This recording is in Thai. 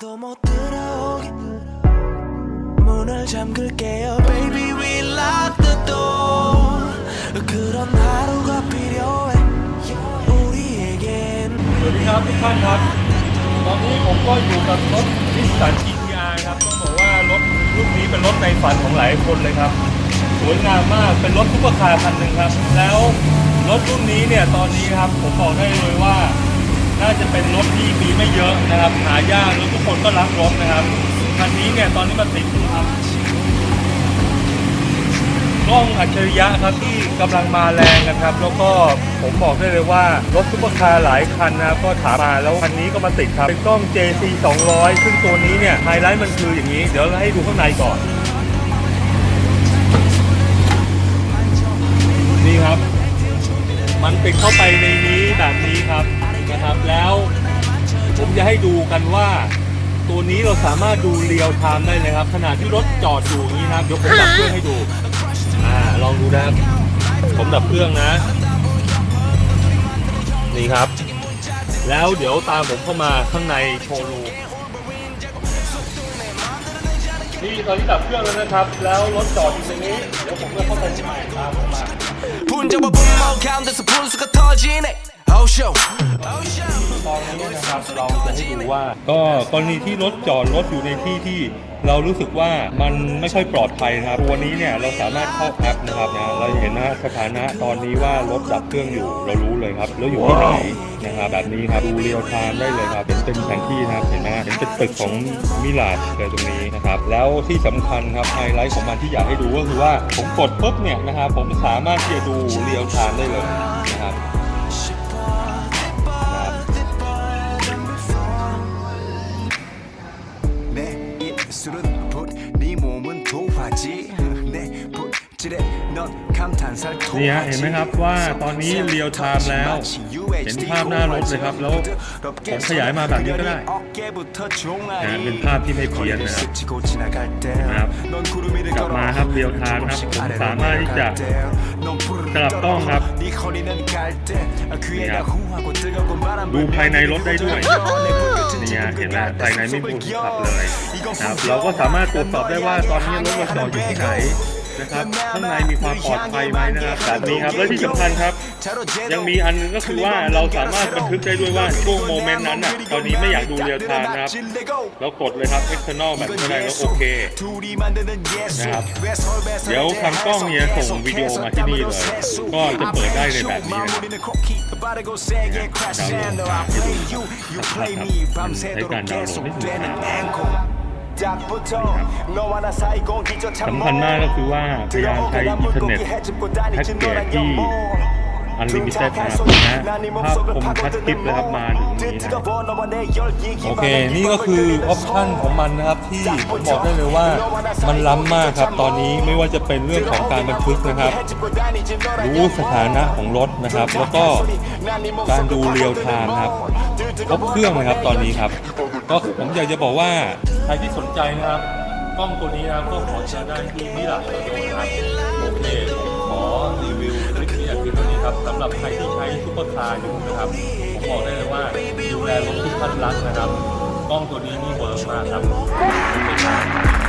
아무도 못 들어오게 문을 잠글게요 Baby we lock the door 그런 하루가 필요해 우리에겐 สวัสดีครับทุกท่านครับ ตอนนี้ผมก็อยู่กับรถนิสสัน GTR ครับต้องบอกว่ารถรุ่นนี้เป็นรถในฝันของหลายคนเลยครับ สวยงามมากเป็นรถซุปเปอร์คาร์คันหนึ่งครับ แล้วรถรุ่นนี้เนี่ยตอนนี้ครับผมบอกได้เลยว่า น่าจะเป็นรถที่มีไม่เยอะนะครับหายากแล้วทุกคนก็รักรถนะครับคันนี้เนี่ยตอนนี้มาติดครับกล้องอัจฉริยะครับที่กำลังมาแรงกันครับ แล้วก็ผมบอกได้เลยว่ารถซุปเปอร์คาร์หลายคันนะครับก็ถามมาแล้วคันนี้ก็มาติดครับ เป็นกล้อง JC 200 ซึ่งตัวนี้เนี่ยไฮไลท์มันคืออย่างนี้ เดี๋ยวเราให้ดูข้างในก่อน นี่ครับ มันติดเข้าไปในนี้แบบนี้ครับ นะครับ แล้วผมจะให้ดูกันว่า ตัวนี้เราสามารถดูเรียลไทม์ได้เลยครับขณะที่รถจอดอยู่อย่างนี้นะครับเดี๋ยวผมดับเครื่องให้ดูอ่าลองดูนะครับผมดับเครื่องนะ นี่ครับ แล้วเดี๋ยวตามผมเข้ามาข้างในโชว์รูมนี่ตอนนี้ดับเครื่องแล้วนะครับ แล้วรถจอดอยู่ตรงนี้ เดี๋ยวผมจะเข้าไปข้างในตามผมมา ตอนนี้นะครับเราจะให้ดูว่าก็กรณีที่รถจอดรถอยู่ในที่ที่เรารู้สึกว่ามันไม่ค่อยปลอดภัยนะครับวันนี้เนี่ยเราสามารถเข้าแอปนะครับนะเราเห็นนะสถานะตอนนี้ว่ารถดับเครื่องอยู่เรารู้เลยครับแล้วอยู่ที่ไหนนะครับแบบนี้ครับดูเรียลไทม์ได้เลยครับเป็นเป็นแผนที่นะครับเห็นไหมเห็นเป็นตึกของมิลานเลยตรงนี้นะครับแล้วที่สำคัญครับไฮไลท์ของมันที่อยากให้ดูก็คือว่าผมกดปุ๊บเนี่ยนะครับผมสามารถที่จะดูเรียลไทม์ได้เลยนะครับ 술은 붓 네 몸은 도화지 นี่ฮะเห็นไหมครับว่าตอนนี้เรียลไทม์แล้ว เห็นภาพหน้ารถเลยครับ แล้วผมขยายมาแบบนี้ก็ได้นะเป็นภาพที่ไม่เพี้ยนนะครับนะครับกลับมาครับเรียลไทม์ครับผมสามารถที่จะสลับกล้องครับนี่ครับดูภายในรถได้ด้วยนี่ฮะเห็นไหมภายในไม่มีคนขับเลยนะครับเราก็สามารถตรวจสอบได้ว่าตอนนี้รถเราจอดอยู่ที่ไหน นะครับข้างในมีความปลอดภัยไหมนะครับแบบนี้ครับและที่สำคัญครับ ยังมีอันหนึงก็คือว่าเราสามารถบันทึกได้ด้วยว่าช่วงโมเมนต์นั้นอะตอนนี้ไม่อยากดูเรียลไทม์นะครับเรากดเลยครับ external แบบนี้ได้แล้วโอเคนะครับเดี๋ยวทางกล้องเนี่ยส่งวิดีโอมาที่นี่เลย ก็จะเปิดได้ในแบบนี้นะครับให้การดาวน์โหลดไม่ถึง สำคัญมากก็คือว่าพยายามใช้อินเทอร์เน็ตแพ็กเกจที่อันลิมิเต็ดนะครับนะภาพคมชัดคลิปเลยครับมาถึงนี้นะโอเค นี่ก็คือออปชั่นของมันนะครับที่ผมบอกได้เลยว่ามันล้ำมากครับ ตอนนี้ไม่ว่าจะเป็นเรื่องของการบันทึกนะครับ รู้สถานะของรถนะครับ แล้วก็การดูเรียลไทม์ครับครบเครื่องนะครับตอนนี้ครับ ก็ผมอยากจะบอกว่า ใครที่สนใจนะครับ กล้องตัวนี้นะครับก็ขอเชิญได้ที่มิลาโตโดนะครับโอเคผมขอรีวิวคลิปนี้อย่างเพียงเท่านี้ครับสำหรับใครที่ใช้ซุปเปอร์คาร์อยู่นะครับผมบอกได้เลยว่าดูแลรถทุกท่านรักนะครับ กล้องตัวนี้นี่เวิร์กมากครับ